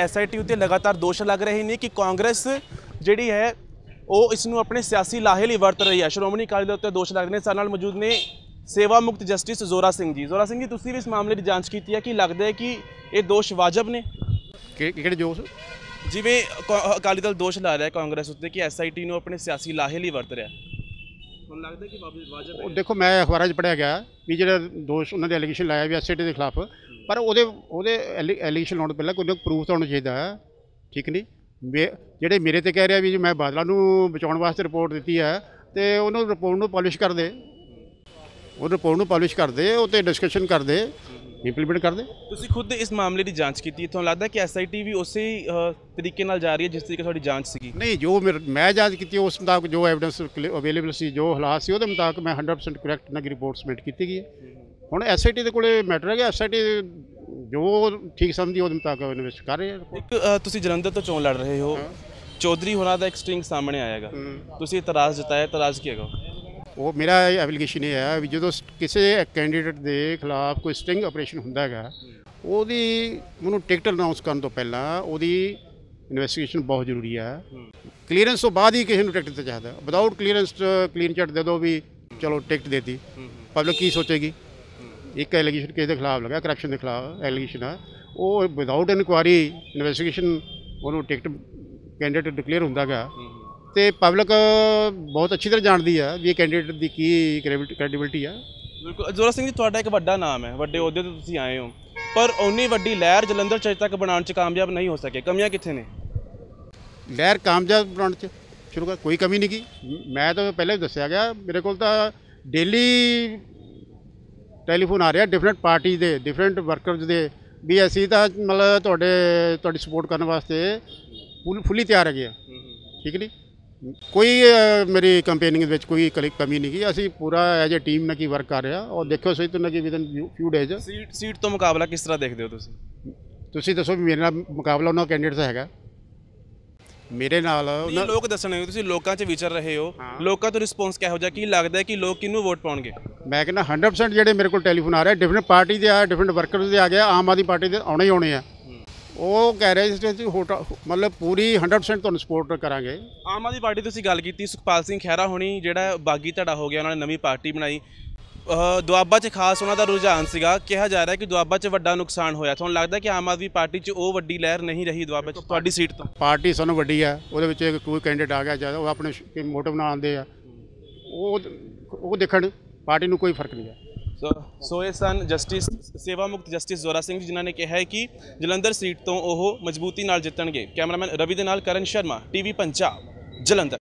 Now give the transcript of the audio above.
SIT ਉੱਤੇ ਲਗਾਤਾਰ ਦੋਸ਼ ਲੱਗ ਰਹੇ ਨੇ ਕਿ ਕਾਂਗਰਸ ਜਿਹੜੀ ਹੈ ਉਹ ਇਸ ਨੂੰ ਆਪਣੇ ਸਿਆਸੀ ਲਾਹੇ ਲਈ ਵਰਤ ਰਹੀ ਹੈ। ਸ਼੍ਰੋਮਣੀ ਅਕਾਲੀ ਦਲ ਉੱਤੇ ਦੋਸ਼ ਲੱਗਦੇ ਨੇ। ਸਾਡੇ ਨਾਲ ਮੌਜੂਦ ਨੇ ਸੇਵਾ ਮੁਕਤ ਜਸਟਿਸ ਜ਼ੋਰਾ ਸਿੰਘ ਜੀ। ਜ਼ੋਰਾ ਸਿੰਘ ਜੀ ਤੁਸੀਂ ਵੀ ਇਸ ਮਾਮਲੇ ਦੀ ਜਾਂਚ ਕੀਤੀ ਹੈ ਕਿ ਲੱਗਦਾ ਹੈ ਕਿ ਇਹ ਦੋਸ਼ ਵਾਜਬ ਨੇ? ਕਿ- ਕਿਹੜੇ ਜੋਸ਼? ਜਿਵੇਂ ਅਕਾਲੀ ਦਲ ਦੋਸ਼ ਲਾ ਰਿਹਾ ਹੈ ਕਾਂਗਰਸ ਉੱਤੇ ਕਿ ਐਸਆਈਟੀ ਨੂੰ ਆਪਣੇ ਸਿਆਸੀ ਲਾਹੇ ਲਈ ਵਰਤ ਰਿਹਾ ਹੁਣ ਲੱਗਦਾ ਕਿ ਵਾਜਬ ਉਹ ਦੇਖੋ, ਮੈਂ ਅਖਬਾਰਾਂ 'ਚ ਪੜਿਆ ਗਿਆ ਵੀ ਜਿਹੜਾ ਦੋਸ਼ ਉਹਨਾਂ ਦੇ ਐਲੀਗੇਸ਼ਨ ਲਾਇਆ ਵੀ ਐਸਆਈਟੀ ਦੇ ਖਿਲਾਫ, ਪਰ ਉਹਦੇ ਉਹਦੇ ਐਲੀਗੇਸ਼ਨ ਲਾਉਣ ਤੋਂ ਪਹਿਲਾਂ ਕੋਈ ਨਾ ਪ੍ਰੂਫ ਤਾਂ ਹੋਣਾ ਚਾਹੀਦਾ ਹੈ ਠੀਕ ਨਹੀਂ? ਮੇ- ਜਿਹੜੇ ਮੇਰੇ ਤੇ ਕਹਿ ਰਿਹਾ ਵੀ ਜੀ ਮੈਂ ਬਾਦਲਾਂ ਨੂੰ ਬਚਾਉਣ ਵਾਸਤੇ ਰਿਪੋਰਟ ਦਿੱਤੀ ਹੈ, ਤੇ ਉਹਨੂੰ ਰਿਪੋਰਟ ਨੂੰ ਪਾਲਿਸ਼ ਕਰ ਦੇ। ਉਹ ਰਿਪੋਰਟ ਨੂੰ ਪਾਲਿਸ਼ ਕਰ ਦੇ, ਉਹ ਤੇ ਡਿਸਕਸ਼ਨ ਕਰ ਦੇ। ਇੰਪਲੀਮੈਂਟ ਕਰ ਦੇ ਤੁਸੀਂ ਖੁਦ ਇਸ ਮਾਮਲੇ ਦੀ ਜਾਂਚ ਕੀਤੀ ਹੈ ਤੁਹਾਨੂੰ ਲੱਗਦਾ ਕਿ ਐਸਆਈਟੀ ਵੀ ਉਸੇ ਹੀ, ਤਰੀਕੇ ਨਾਲ ਜਾ ਰਹੀ ਹੈ ਜਿਸ ਤਰੀਕੇ ਤੁਹਾਡੀ ਜਾਂਚ ਸੀਗੀ? ਨਹੀਂ ਜੋ ਮੈਂ ਜਾਂਚ ਕੀਤੀ ਉਸ ਮੁਤਾਬਕ ਜੋ ਐਵੀਡੈਂਸ ਅਵੇਲੇਬਲ ਸੀ ਜੋ ਹਾਲਾਤ ਸੀ ਉਹਦੇ ਮੁਤਾਬਕ ਮੈਂ 100% ਕਰੈਕਟ ਨਗੀ ਰਿਪੋਰਟ ਸਬਮਿਟ ਕੀਤੀ ਗਈ ਹੈ। ਹੁਣ ਐਸਆਈਟੀ ਦੇ ਕੋਲੇ ਮੈਟਰ ਹੈਗਾ ਐਸਆਈਟੀ ਜੋ ਠੀਕ ਸਮਝਦੀ ਉਹਦੇ ਮੁਤਾਬਕ ਇਨਵੈਸਟ ਕਰ ਰਹੇ ਆ ਇੱਕ ਤੁਸੀਂ ਜਲੰਧਰ ਤੋਂ ਚੋਣ ਲੜ ਰਹੇ ਹੋ। ਚੌਧਰੀ ਹੋਣਾ ਦਾ ਇੱਕ ਸਟ੍ਰਿੰਗ ਸਾਹਮਣੇ ਆਏਗਾ ਤੁਸੀਂ ਇਤਰਾਜ਼ ਜਤਾਇਆ ਇਤਰਾਜ਼ ਕੀ ਹੈਗਾ? ਉਹ ਮੇਰਾ ਐਪਲੀਕੇਸ਼ਨ ਇਹ ਹੈ ਵੀ ਜਦੋਂ ਕਿਸੇ ਕੈਂਡੀਡੇਟ ਦੇ ਖਿਲਾਫ ਕੋਈ ਸਟਿੰਗ ਆਪਰੇਸ਼ਨ ਹੁੰਦਾ ਹੈਗਾ, ਉਹਦੀ ਉਹਨੂੰ ਟਿਕਟ ਅਨਾਉਂਸ ਕਰਨ ਤੋਂ ਪਹਿਲਾਂ ਉਹਦੀ ਇਨਵੈਸਟੀਗੇਸ਼ਨ ਬਹੁਤ ਜ਼ਰੂਰੀ ਹੈ ਕਲੀਅਰੈਂਸ ਤੋਂ ਬਾਅਦ ਹੀ ਕਿਸੇ ਨੂੰ ਟਿਕਟ ਤੇ ਚਾਹਦਾ। ਵਿਦਆਊਟ ਕਲੀਅਰੈਂਸ ਕਲੀਨ ਚਟ ਦੇ ਦੋ ਵੀ ਚਲੋ ਟਿਕਟ ਦੇਤੀ। ਪਬਲਿਕ ਕੀ ਸੋਚੇਗੀ? ਇੱਕ ਐਲੀਗੇਸ਼ਨ ਕਿਸੇ ਦੇ ਖਿਲਾਫ ਲੱਗਾ ਕਰਪਸ਼ਨ ਦੇ ਖਿਲਾਫ ਐਲੀਗੇਸ਼ਨ ਆ। ਉਹ ਵਿਦਆਊਟ ਇਨਕੁਆਰੀ ਇਨਵੈਸਟੀਗੇਸ਼ਨ ਉਹਨੂੰ ਟਿਕਟ ਕੈਂਡੀਡੇਟ ਡਿਕਲੇਅਰ ਹੁੰਦਾ ਗਾ ਤੇ ਪਬਲਿਕ ਬਹੁਤ ਅੱਛੀ ਤਰ੍ਹਾਂ ਜਾਣਦੀ ਆ ਵੀ ਇਹ ਕੈਂਡੀਡੇਟ ਦੀ ਕੀ ਕ੍ਰੈਡੀਬਿਲਿਟੀ ਆ। ਬਿਲਕੁਲ। ਜ਼ੋਰਾ ਸਿੰਘ ਜੀ ਤੁਹਾਡਾ ਇੱਕ ਵੱਡਾ ਨਾਮ ਹੈ। ਵੱਡੇ ਅਹੁਦੇ ਤੇ ਤੁਸੀਂ ਆਏ ਹੋ। ਪਰ ਓਨੀ ਵੱਡੀ ਲਹਿਰ ਜਲੰਧਰ ਚ ਤੱਕ ਬਣਾਉਣ ਚ ਕਾਮਯਾਬ ਨਹੀਂ ਹੋ ਸਕੇ। ਕਮੀਆਂ ਕਿੱਥੇ ਨੇ? ਲਹਿਰ ਕਾਮਯਾਬ ਬਣਾਉਣ ਚ ਸ਼ੁਰੂ ਕਰ ਕੋਈ ਕਮੀ ਨਹੀਂ ਕੀ ਮੈਂ ਤਾਂ ਪਹਿਲਾਂ ਹੀ ਦੱਸਿਆ ਗਿਆ ਮੇਰੇ ਕੋਲ ਤਾਂ ਡੇਲੀ ਟੈਲੀਫੋਨ ਆ ਰਿਹਾ ਡਿਫਰੈਂਟ ਪਾਰਟੀ ਦੇ ਡਿਫਰੈਂਟ ਵਰਕਰਸ ਦੇ। ਵੀ ਅਸੀਂ ਤਾਂ ਮਤਲਬ ਤੁਹਾਡੇ ਤੁਹਾਡੀ ਸਪੋਰਟ ਕਰਨ ਵਾਸਤੇ ਫੁੱਲ ਫੁੱਲੀ ਤਿਆਰ ਹੈਗੇ ਆ। ਠੀਕ ਨਹੀਂ ਕੋਈ ਅ, ਮੇਰੀ ਕੰਪੇਨਿੰਗ ਵਿੱਚ ਕੋਈ ਕਲੀ- ਕਮੀ ਨਹੀਂ ਕੀ ਅਸੀਂ ਪੂਰਾ ਐਜ ਅ ਟੀਮ ਨਾਲ ਕੀ ਵਰਕ ਕਰ ਰਿਹਾ ਔਰ ਦੇਖੋ ਸਹੀ ਤੁਨਾ ਕਿ within few days seat seat ਤੋਂ ਮੁਕਾਬਲਾ ਕਿਸ ਤਰ੍ਹਾਂ ਦੇਖਦੇ ਹੋ ਤੁਸੀਂ? ਤੁਸੀਂ ਦੱਸੋ ਵੀ ਮੇਰੇ ਨਾਲ ਮੁਕਾਬਲਾ ਉਹਨਾਂ ਕੈਂਡੀਡੇਟ ਦਾ ਹੈਗਾ। ਮੇਰੇ ਨਾਲ ਉਹਨਾਂ ਲੋਕ ਦੱਸਣੇ ਤੁਸੀਂ ਲੋਕਾਂ 'ਚ ਵਿਚਰ ਰਹੇ ਹੋ। ਲੋਕਾਂ ਤੋਂ ਰਿਸਪੌਂਸ ਕਿਹੋ ਜਿਹਾ? ਕੀ ਲੱਗਦਾ ਹੈ ਕਿ ਲੋਕ ਕਿਹਨੂੰ ਵੋਟ ਪਾਉਣਗੇ? ਮੈਂ ਕਹਿੰਦਾ 100% ਜਿਹੜੇ ਮੇਰੇ ਕੋਲ ਟੈਲੀਫੋਨ ਆ ਰਿਹਾ ਡਿਫਰੈਂਟ ਪਾਰਟੀ ਦੇ ਆ ਡਿਫਰੈਂਟ ਵਰਕਰਸ ਦੇ ਆ ਗਿਆ ਆਮ ਆਦਮੀ ਪਾਰਟੀ ਦੇ ਆਉਣੇ ਹੀ ਆਉਣੇ ਆ। ਉਹ ਕਹਿ ਰਹੇ ਸੀ ਕਿ ਹੋਟਾ- ਮਤਲਬ ਪੂਰੀ 100% ਤੁਹਾਨੂੰ ਸਪੋਰਟ ਕਰਾਂਗੇ। ਆਮ ਆਦਮੀ ਪਾਰਟੀ ਤੁਸੀਂ ਗੱਲ ਕੀਤੀ ਸੁਖਪਾਲ ਸਿੰਘ ਖਹਿਰਾ ਹੋਣੀ ਜਿਹੜਾ ਬਾਗੀ ਧੜਾ ਹੋ ਗਿਆ ਉਹਨਾਂ ਨੇ ਨਵੀਂ ਪਾਰਟੀ ਬਣਾਈ। ਦੁਆਬਾ 'ਚ ਖਾਸ ਉਹਨਾਂ ਦਾ ਰੁਝਾਨ ਸੀਗਾ। ਕਿਹਾ ਜਾ ਰਿਹਾ ਕਿ ਦੁਆਬਾ 'ਚ ਵੱਡਾ ਨੁਕਸਾਨ ਹੋਇਆ। ਤੁਹਾਨੂੰ ਲੱਗਦਾ ਕਿ ਆਮ ਆਦਮੀ ਪਾਰਟੀ 'ਚ ਉਹ ਵੱਡੀ ਲਹਿਰ ਨਹੀਂ ਰਹੀ ਦੁਆਬਾ 'ਚ? ਤੁਹਾਡੀ ਸੀਟ ਤੋਂ? ਪਾਰਟੀ ਸਾਨੂੰ ਵੱਡੀ ਆ ਉਹਦੇ ਵਿੱਚ ਇੱਕ ਕੋਈ ਕੈਂਡੀਡੇਟ ਆ ਗਿਆ ਜਾਂ ਉਹ ਆਪਣੇ ਮੋਟਿਵ ਨਾਲ ਆਉਂਦੇ ਆ। ਉਹ ਉਹ ਦੇਖਣ ਪਾਰਟੀ ਨੂੰ ਕੋਈ ਫ਼ਰਕ ਨਹੀਂ ਹੈ ਸੋ ਸੋ ਇਹ ਸਨ ਜਸਟਿਸ ਸੇਵਾ ਮੁਕਤ ਜਸਟਿਸ ਜ਼ੋਰਾ ਸਿੰਘ ਜੀ, ਜਿਨ੍ਹਾਂ ਨੇ ਕਿਹਾ ਹੈ ਕਿ ਜਲੰਧਰ ਸੀਟ ਤੋਂ ਉਹ ਮਜ਼ਬੂਤੀ ਨਾਲ ਜਿੱਤਣਗੇ। ਕੈਮਰਾਮੈਨ ਰਵੀ ਦੇ ਨਾਲ ਕਰਨ ਸ਼ਰਮਾ, ਟੀਵੀ ਪੰਜਾਬ, ਜਲੰਧਰ।